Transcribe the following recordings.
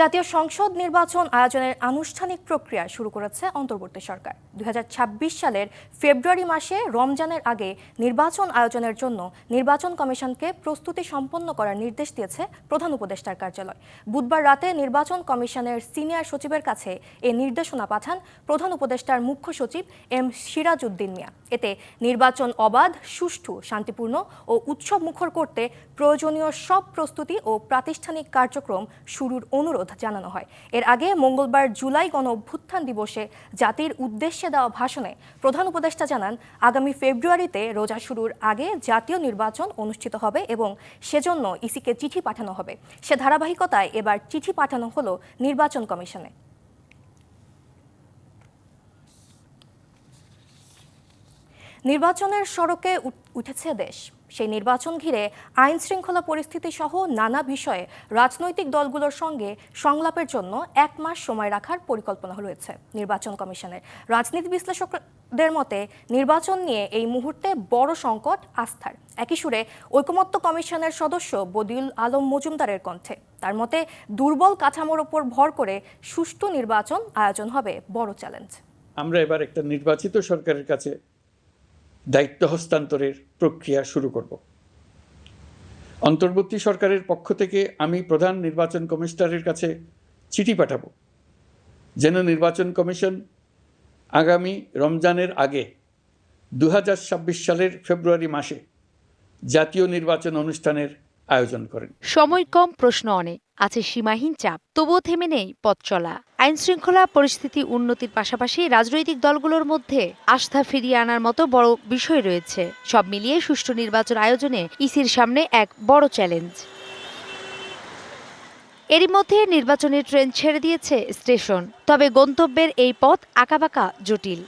জাতীয় সংসদ নির্বাচন আয়োজনের আনুষ্ঠানিক প্রক্রিয়া শুরু করেছে অন্তর্বর্তী সরকার। দুই হাজার ছাব্বিশ সালের ফেব্রুয়ারি মাসে রমজানের আগে নির্বাচন আয়োজনের জন্য নির্বাচন কমিশনকে প্রস্তুতি সম্পন্ন করার নির্দেশ দিয়েছে প্রধান উপদেষ্টার কার্যালয়। বুধবার রাতে নির্বাচন কমিশনের সিনিয়র সচিবের কাছে এ নির্দেশনা পাঠান প্রধান উপদেষ্টার মুখ্য সচিব এম সিরাজউদ্দিন মিয়া। এতে নির্বাচন অবাধ, সুষ্ঠু, শান্তিপূর্ণ ও উৎসব মুখর করতে প্রয়োজনীয় সব প্রস্তুতি ও প্রাতিষ্ঠানিক কার্যক্রম শুরুর অনুরোধ জানানো হয়। এর আগে মঙ্গলবার জুলাই গণ অভ্যুত্থান দিবসে জাতির উদ্দেশ্যে দেওয়া ভাষণে প্রধান উপদেষ্টা জানান, আগামী ফেব্রুয়ারিতে রোজা শুরুর আগে জাতীয় নির্বাচন অনুষ্ঠিত হবে এবং সেজন্য ইসিকে চিঠি পাঠানো হবে। সে ধারাবাহিকতায় এবার চিঠি পাঠানো হলো নির্বাচন কমিশনে। নির্বাচনের সড়কে উঠ- উঠেছে দেশ। সেই নির্বাচন ঘিরে আইন শৃঙ্খলা পরিস্থিতি সহ নানা বিষয়ে রাজনৈতিক দলগুলোর সঙ্গে সংলাপের জন্য এক মাস সময় রাখার পরিকল্পনা রয়েছে। নির্বাচন কমিশনের রাজনীতি বিশ্লেষকদের মতে, নির্বাচন নিয়ে এই মুহূর্তে বড় সংকট, আস্থার। একই সুরে ঐকমত্য কমিশনের সদস্য বদিউল আলম মজুমদারের কণ্ঠে, তার মতে দুর্বল কাঠামোর ওপর ভর করে সুষ্ঠু নির্বাচন আয়োজন হবে বড় চ্যালেঞ্জ। আমরা এবার একটা নির্বাচিত সরকারের কাছে দায়িত্ব হস্তান্তরের প্রক্রিয়া শুরু করব। অন্তর্বর্তী সরকারের পক্ষ থেকে আমি প্রধান নির্বাচন কমিশনারের কাছে চিঠি পাঠাব। যেন নির্বাচন কমিশন আগামী রমজানের আগে দু হাজার ছাব্বিশ সালের ফেব্রুয়ারি মাসে জাতীয় নির্বাচন অনুষ্ঠানের আয়োজন করেন। সময় কম, প্রশ্ন অনেক। আছে সীমাহীন চাপ, তবুও থেমে নেই পথ চলা। আইন শৃঙ্খলা পরিস্থিতি উন্নতির পাশাপাশি রাজনৈতিক দলগুলোর মধ্যে আস্থা ফিরিয়ে আনার মতো বড় বিষয় রয়েছে। সব মিলিয়ে সুষ্ঠু নির্বাচন আয়োজনে ইসির সামনে এক বড় চ্যালেঞ্জ। এরই মধ্যে নির্বাচনের ট্রেন ছেড়ে দিয়েছে স্টেশন, তবে গন্তব্যের এই পথ আঁকাবাঁকা জটিল।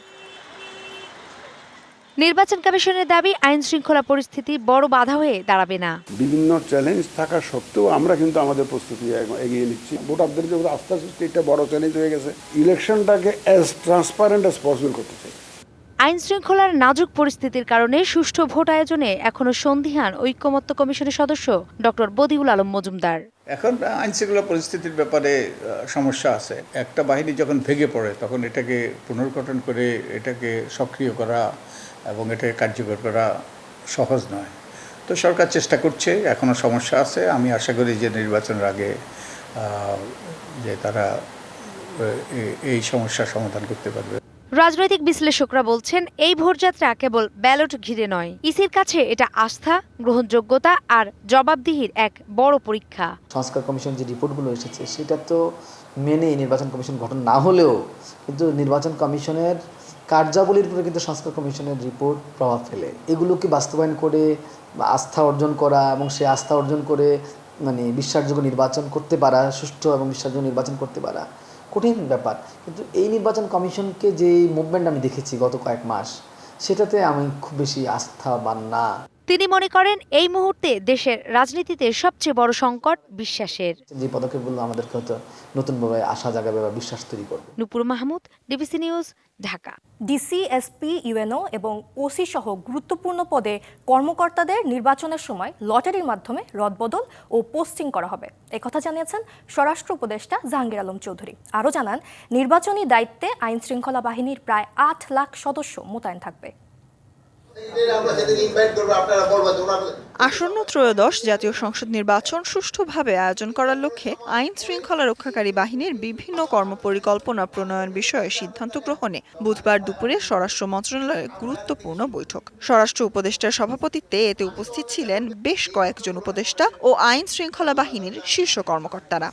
নির্বাচন কমিশনের দাবি আইন শৃঙ্খলা পরিস্থিতি বড় বাধা হয়ে দাঁড়াবে না। বিভিন্ন চ্যালেঞ্জ থাকা সত্ত্বেও আমরা কিন্তু আমাদের প্রস্তুতি এগিয়ে নিচ্ছি। ভোটারদের যে আস্থা সৃষ্টি একটা বড় চ্যালেঞ্জ হয়ে গেছে। ইলেকশনটাকে অ্যাজ ট্রান্সপারেন্ট অ্যাজ পসিবল করতে চাই। আইন শৃঙ্খলার নাজুক পরিস্থিতির কারণে সুষ্ঠু ভোট আয়োজনে এখনও সন্দিহান ঐক্যমত্য কমিশনের সদস্য ডক্টর বদিউল আলম মজুমদার। এখন আইন শৃঙ্খলা পরিস্থিতির ব্যাপারে সমস্যা আছে। একটা বাহিনী যখন ভেঙে পড়ে, তখন এটাকে পুনর্গঠন করে এটাকে সক্রিয় করা এবং এটাকে কার্যকর করা সহজ নয়। তো সরকার চেষ্টা করছে এখনও সমস্যা আছে। আমি আশা করি যে নির্বাচনের আগে যে তারা এই সমস্যার সমাধান করতে পারবে। রাজনৈতিক বিশ্লেষকরা বলছেন, এই ভোটযাত্রা কেবল ব্যালট ঘিরে নয়। ইসির কাছে এটা আস্থা, গ্রহণযোগ্যতা আর জবাবদিহির এক বড় পরীক্ষা। সংস্কার কমিশন যে রিপোর্টগুলো এসেছে, সেটা তো মেনে নির্বাচন কমিশন গঠন না হলেও কিন্তু নির্বাচন কমিশনের কার্যাবলীর উপরে কিন্তু সংস্কার কমিশনের রিপোর্ট প্রভাব ফেলে। এগুলোকে বাস্তবায়ন করে আস্থা অর্জন করা এবং সে আস্থা অর্জন করে মানে বিশ্বাসযোগ্য নির্বাচন করতে পারা, সুষ্ঠু এবং বিশ্বাসযোগ্য নির্বাচন করতে পারা কঠিন ব্যাপার। কিন্তু এই নির্বাচন কমিশনকে যে মুভমেন্ট আমি দেখেছি গত কয়েক মাস, সেটাতে আমি খুব বেশি আস্থাবান না তিনি মনে করেন এই মুহূর্তে দেশের রাজনীতিতে সবচেয়ে বড় সংকট বিশ্বাসের। যে পদক্ষেপগুলো আমাদেরকে হয়তো নতুনভাবে আশা জাগাবে বা বিশ্বাস তৈরি করবে। Nupur Mahmud DBC news Dhaka. DC SP UNO এবং ওসি সহ গুরুত্বপূর্ণ পদে কর্মকর্তাদের নির্বাচনের সময় লটারির মাধ্যমে রদবদল ও পোস্টিং করা হবে। একথা জানিয়েছেন স্বরাষ্ট্র উপদেষ্টা জাহাঙ্গীর আলম চৌধুরী। আরও জানান নির্বাচনী দায়িত্বে আইন শৃঙ্খলা বাহিনীর প্রায় আট লাখ সদস্য মোতায়েন থাকবে। আসন্ন ত্রয়োদশ জাতীয় সংসদ নির্বাচন সুষ্ঠুভাবে আয়োজন করার লক্ষ্যে আইন শৃঙ্খলা রক্ষাকারী বাহিনীর বিভিন্ন কর্মপরিকল্পনা প্রণয়ন বিষয়ে সিদ্ধান্ত গ্রহণে বুধবার দুপুরে স্বরাষ্ট্র মন্ত্রণালয়ের গুরুত্বপূর্ণ বৈঠক। স্বরাষ্ট্র উপদেষ্টার সভাপতিত্বে এতে উপস্থিত ছিলেন বেশ কয়েকজন উপদেষ্টা ও আইন শৃঙ্খলা বাহিনীর শীর্ষ কর্মকর্তারা।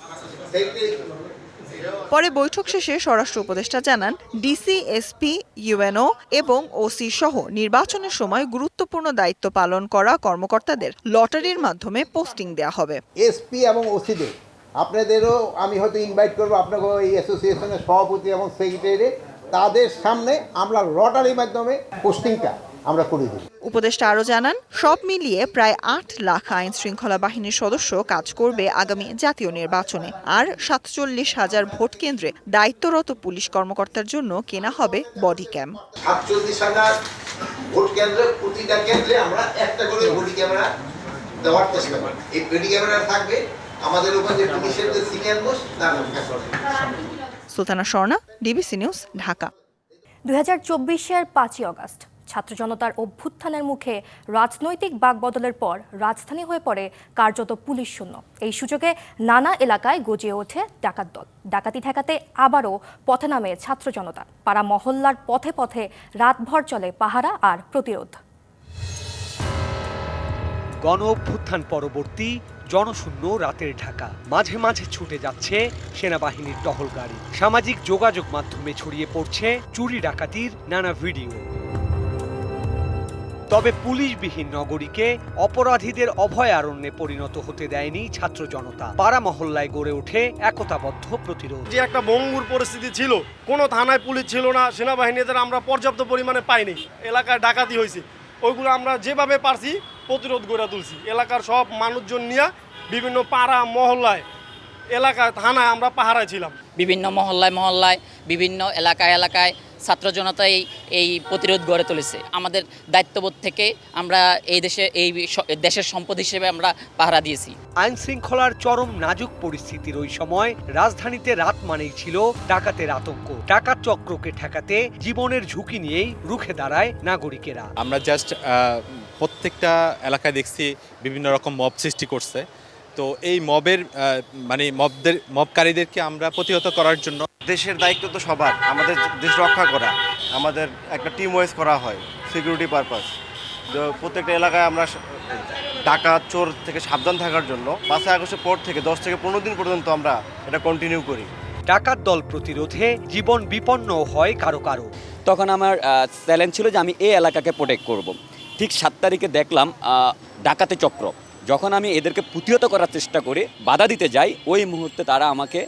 পরে বৈঠক শেষে স্বরাষ্ট্র উপদেষ্টা জানান, ডিসি, এসপি, ইউএনও এবং ওসি সহ নির্বাচনের সময় গুরুত্বপূর্ণ দায়িত্ব পালন করা কর্মকর্তাদের লটারির মাধ্যমে পোস্টিং দেয়া হবে। এসপি এবং ওসিদের, আপনাদেরও আমি হয়তো ইনভাইট করব আপনাকে এই অ্যাসোসিয়েশনের সভাপতি এবং সেক্রেটারি তাদের সামনে আমরা লটারির মাধ্যমে পোস্টিংটা আমরা করে দিই উপদেষ্টা আরও জানান সব মিলিয়ে প্রায় আট লাখ আইন শৃঙ্খলা বাহিনীর সদস্য কাজ করবে আগামী জাতীয় নির্বাচনে। আর সাতচল্লিশ হাজার ভোট কেন্দ্রে দায়িত্বরত পুলিশ কর্মকর্তার জন্য কেনা হবে বডি ক্যাম সাতচল্লিশ হাজার ভোট কেন্দ্রে প্রতিটা কেন্দ্রে আমরা একটা করে বডি ক্যামেরা দেওয়ার চেষ্টা করি এই বডি ক্যামেরা থাকবে আমাদের উপর যে পুলিশের যে সিনিয়র মোস্ট তার সুলতানা স্বর্ণা ডিবিসি নিউজ ঢাকা। দুই হাজার চব্বিশের পাঁচই অগাস্ট ছাত্র জনতার অভ্যুত্থানের মুখে রাজনৈতিক বাকবদলের পর রাজধানী হয়ে পড়ে কার্যত পুলিশ শূন্য। এই সুযোগে নানা এলাকায় গজিয়ে ওঠে ডাকাত দল। ডাকাতি ঠেকাতে আবারও পথে নামে ছাত্র জনতা। পাড়া মহল্লার পথে পথে রাতভর চলে পাহারা আর প্রতিরোধ। গণ অভ্যুত্থান পরবর্তী, জনশূন্য রাতের ঢাকা। মাঝে মাঝে ছুটে যাচ্ছে সেনাবাহিনীর টহল গাড়ি। সামাজিক যোগাযোগ মাধ্যমে ছড়িয়ে পড়ছে চুরি ডাকাতির নানা ভিডিও। তবে পুলিশবিহীন নগরীকে অপরাধীদের অভয়ারণ্যে পরিণত হতে দেয়নি ছাত্র জনতা। পাড়া মহল্লায় গড়ে ওঠে একতাবদ্ধ প্রতিরোধ। যে একটা ভঙ্গুর পরিস্থিতি ছিল, কোনো থানায় পুলিশ ছিল না, সেনাবাহিনীদের আমরা পর্যাপ্ত পরিমাণে পাইনি। এলাকায় ডাকাতি হয়েছে। ওইগুলো আমরা যেভাবে পারছি, প্রতিরোধ গড়ে তুলছি। এলাকার সব মানুষজন নিয়ে বিভিন্ন পাড়া মহল্লায় এলাকায় থানায় আমরা পাহারায় ছিলাম। বিভিন্ন মহল্লায় মহল্লায় বিভিন্ন এলাকায় এলাকায় ছাত্র জনতা এই এই প্রতিরোধ গড়ে তুলেছে। আমাদের দায়িত্ববোধ থেকে আমরা এই দেশে এই দেশের সম্পদ হিসেবে আমরা পাহারা দিয়েছি। আইন শৃঙ্খলার চরম নাজুক পরিস্থিতির ওই সময় রাজধানীতে রাত মানেই ছিল ডাকাতের আতঙ্ক। ডাকাত চক্রকে ঠেকাতে জীবনের ঝুঁকি নিয়েই রুখে দাঁড়ায় নাগরিকেরা। আমরা জাস্ট প্রত্যেকটা এলাকায় দেখছি বিভিন্ন রকম মব সৃষ্টি করছে। তো এই মবের মানে মবদের মবকারীদেরকে আমরা প্রতিহত করার জন্য দেশের দায়িত্ব তো সবার আমাদের দেশ রক্ষা করা আমাদের একটা টিম ওয়াইজ করা হয় সিকিউরিটি পারপাস তো প্রত্যেকটা এলাকায় আমরা ডাকাত চোর থেকে সাবধান থাকার জন্য পাঁচই আগস্টের পর থেকে দশ থেকে পনেরো দিন পর্যন্ত আমরা এটা কন্টিনিউ করি। ডাকাত দল প্রতিরোধে জীবন বিপন্ন হয় কারও কারও। তখন আমার চ্যালেঞ্জ ছিল যে আমি এই এলাকাকে প্রোটেক্ট করব। ঠিক সাত তারিখে দেখলাম ডাকাতে চক্র। যখন আমি এদেরকে প্রতিহত করার চেষ্টা করে, বাধা দিতে যাই, ওই মুহূর্তে তারা আমাকে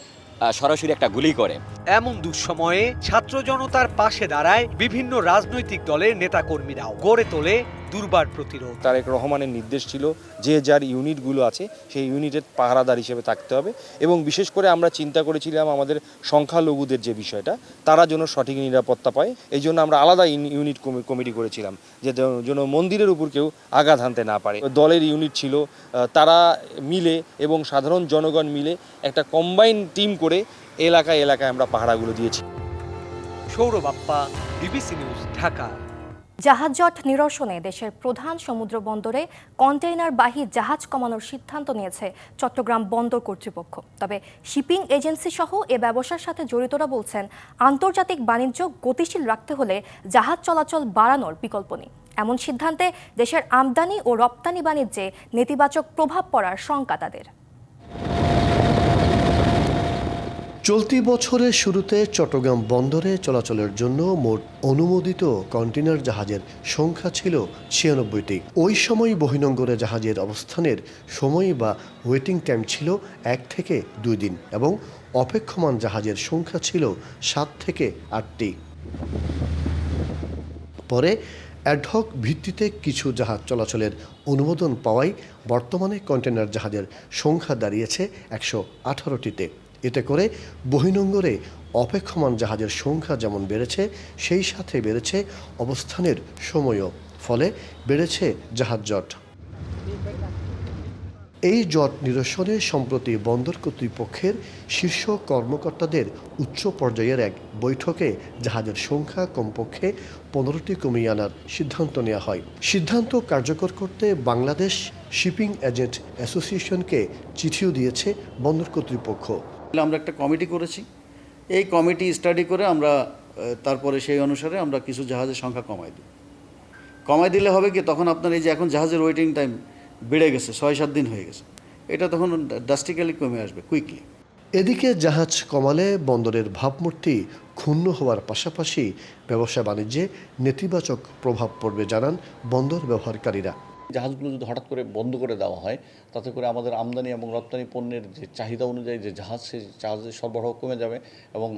সরাসরি একটা গুলি করে। এমন দুঃসময়ে ছাত্র জনতার পাশে দাঁড়ায় বিভিন্ন রাজনৈতিক দলের নেতাকর্মীরাও। গড়ে তোলে দুর্বার প্রতিরোধ। তারেক রহমানের নির্দেশ ছিল যে যার ইউনিটগুলো আছে সেই ইউনিটের পাহারাদার হিসেবে থাকতে হবে এবং বিশেষ করে আমরা চিন্তা করেছিলাম আমাদের সংখ্যালঘুদের যে বিষয়টা তারা যেন সঠিক নিরাপত্তা পায়। এই জন্য আমরা আলাদা ইউনিট কমি- কমিটি করেছিলাম যে যেন- যেন মন্দিরের উপর কেউ আঘাত হানতে না পারে। দলের ইউনিট ছিল তারা মিলে এবং সাধারণ জনগণ মিলে একটা কম্বাইন টিম করে এলাকায় এলাকায় আমরা পাহারাগুলো দিয়েছি। Sourav Appa BBC news Dhaka. জাহাজ জট নিরসনে দেশের প্রধান সমুদ্র বন্দরে কন্টেইনারবাহী জাহাজ কমানোর সিদ্ধান্ত নিয়েছে চট্টগ্রাম বন্দর কর্তৃপক্ষ। তবে শিপিং এজেন্সি সহ এ ব্যবসার সাথে জড়িতরা বলছেন, আন্তর্জাতিক বাণিজ্য গতিশীল রাখতে হলে জাহাজ চলাচল বাড়ানোর বিকল্প নেই। এমন সিদ্ধান্তে দেশের আমদানি ও রপ্তানি বাণিজ্যে নেতিবাচক প্রভাব পড়ার শঙ্কা তাদের। চলতি বছরের শুরুতে চট্টগ্রাম বন্দরে চলাচলের জন্য মোট অনুমোদিত কন্টেনার জাহাজের সংখ্যা ছিল ছিয়ানব্বইটি। ওই সময় বহিনঙ্গরে জাহাজের অবস্থানের সময় বা ওয়েটিং টাইম ছিল এক থেকে দুই দিন এবং অপেক্ষমান জাহাজের সংখ্যা ছিল সাত থেকে আটটি। পরে অ্যাডহক ভিত্তিতে কিছু জাহাজ চলাচলের অনুমোদন পাওয়ায় বর্তমানে কন্টেনার জাহাজের সংখ্যা দাঁড়িয়েছে একশো আঠারোটিতে। এতে করে বহিনঙ্গরে অপেক্ষমান জাহাজের সংখ্যা যেমন বেড়েছে, সেই সাথে বেড়েছে অবস্থানের সময়ও। ফলে বেড়েছে জাহাজ জট। এই জট নিরসনে সম্প্রতি বন্দর কর্তৃপক্ষের শীর্ষ কর্মকর্তাদের উচ্চ পর্যায়ের এক বৈঠকে জাহাজের সংখ্যা কমপক্ষে পনেরোটি কমিয়ে আনার সিদ্ধান্ত নেওয়া হয়। সিদ্ধান্ত কার্যকর করতে বাংলাদেশ শিপিং এজেন্ট অ্যাসোসিয়েশনকে চিঠিও দিয়েছে বন্দর কর্তৃপক্ষ। আমরা একটা কমিটি করেছি। এই কমিটি স্টাডি করে আমরা তারপরে সেই অনুসারে আমরা কিছু জাহাজের সংখ্যা কমাই দিই। কমাই দিলে হবে কি, তখন আপনার এই যে এখন জাহাজের ওয়েটিং টাইম বেড়ে গেছে ছয় সাত দিন হয়ে গেছে। এটা তখন ড্রাস্টিক্যালি কমে আসবে কুইকলি এদিকে জাহাজ কমালে বন্দরের ভাবমূর্তি ক্ষুণ্ণ হওয়ার পাশাপাশি ব্যবসা বাণিজ্যে নেতিবাচক প্রভাব পড়বে, জানান বন্দর ব্যবহারকারীরা। জাহাজগুলো যদি হঠাৎ করে বন্ধ করে দেওয়া হয় তাতে করে আমাদের আমদানি এবং রপ্তানি পণ্যের যে চাহিদা অনুযায়ী যে জাহাজ সেই জাহাজের সরবরাহ কমে যাবে এবং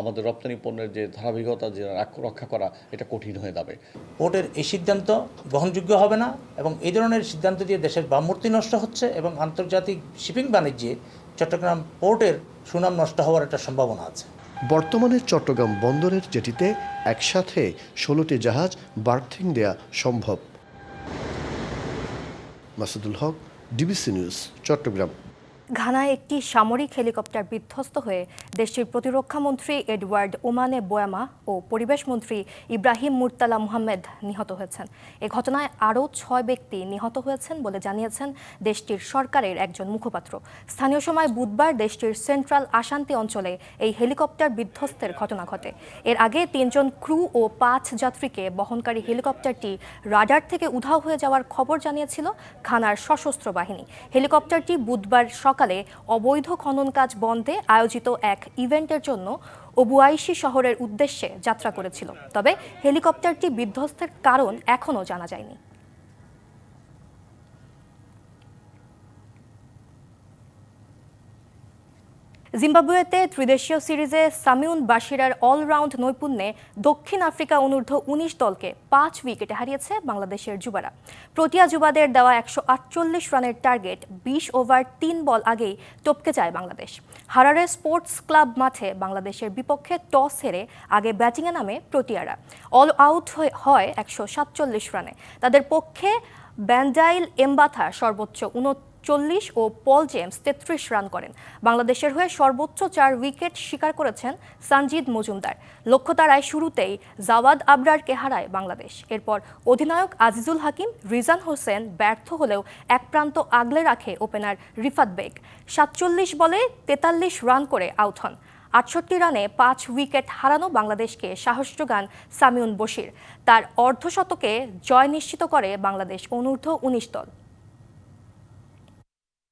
আমাদের রপ্তানি পণ্যের যে ধারাবাহিকতা যে রক্ষা করা এটা কঠিন হয়ে যাবে। পোর্টের এই সিদ্ধান্ত গ্রহণযোগ্য হবে না এবং এই ধরনের সিদ্ধান্ত দিয়ে দেশের ভাবমূর্তি নষ্ট হচ্ছে এবং আন্তর্জাতিক শিপিং বাণিজ্যে চট্টগ্রাম পোর্টের সুনাম নষ্ট হওয়ার একটা সম্ভাবনা আছে। বর্তমানে চট্টগ্রাম বন্দরের জেটিতে একসাথে ষোলোটি জাহাজ বার্থিং দেয়া সম্ভব। Masudul Haque DBC news Chattogram. ঘানায় একটি সামরিক হেলিকপ্টার বিধ্বস্ত হয়ে দেশটির প্রতিরক্ষা মন্ত্রী এডওয়ার্ড ওমানে বোয়ামা ও পরিবেশ মন্ত্রী ইব্রাহিম মুরতালা মুহাম্মেদ নিহত হয়েছেন। এ ঘটনায় আরও ছয় ব্যক্তি নিহত হয়েছেন বলে জানিয়েছেন দেশটির সরকারের একজন মুখপাত্র। স্থানীয় সময় বুধবার দেশটির সেন্ট্রাল আশান্তি অঞ্চলে এই হেলিকপ্টার বিধ্বস্তের ঘটনা ঘটে। এর আগে তিনজন ক্রু ও পাঁচ যাত্রীকে বহনকারী হেলিকপ্টারটি রাডার থেকে উধাও হয়ে যাওয়ার খবর জানিয়েছিল ঘানার সশস্ত্র বাহিনী। হেলিকপ্টারটি বুধবার সকালে অবৈধ খনন কাজ বন্ধে আয়োজিত এক ইভেন্টের জন্য ওবুয়াইশি শহরের উদ্দেশ্যে যাত্রা করেছিল। তবে হেলিকপ্টারটি বিধ্বস্তের কারণ এখনও জানা যায়নি। জিম্বাবুয়েতে ত্রিদেশীয় সিরিজে সামিউন বাশিরার অলরাউন্ড নৈপুণ্যে দক্ষিণ আফ্রিকা অনূর্ধ্ব উনিশ দলকে পাঁচ উইকেটে হারিয়েছে বাংলাদেশের যুবারা। প্রোটিয়া যুবাদের দেওয়া একশো আটচল্লিশ রানের টার্গেট বিশ ওভার তিন বল আগেই টপকে যায় বাংলাদেশ। হারারে স্পোর্টস ক্লাব মাঠে বাংলাদেশের বিপক্ষে টস হেরে আগে ব্যাটিংয়ে নামে প্রোটিয়ারা। অল আউট হয় একশো সাতচল্লিশ রানে। তাদের পক্ষে ব্যান্ডাইল এমবাথা সর্বোচ্চ উনচল্লিশ ও পল জেমস তেত্রিশ রান করেন। বাংলাদেশের হয়ে সর্বোচ্চ চার উইকেট শিকার করেছেন সানজিদ মজুমদার। লক্ষ্য তারায় শুরুতেই জাওয়াদ আবরারকে হারায় বাংলাদেশ। এরপর অধিনায়ক আজিজুল হাকিম, রিজান হোসেন ব্যর্থ হলেও এক প্রান্ত আগলে রাখে ওপেনার রিফাত বেগ। সাতচল্লিশ বলে তেতাল্লিশ রান করে আউট হন। আটষট্টি রানে পাঁচ উইকেট হারানো বাংলাদেশকে সাহস যোগান সামিউন বশির। তার অর্ধশতকে জয় নিশ্চিত করে বাংলাদেশ অনূর্ধ্ব উনিশ দল।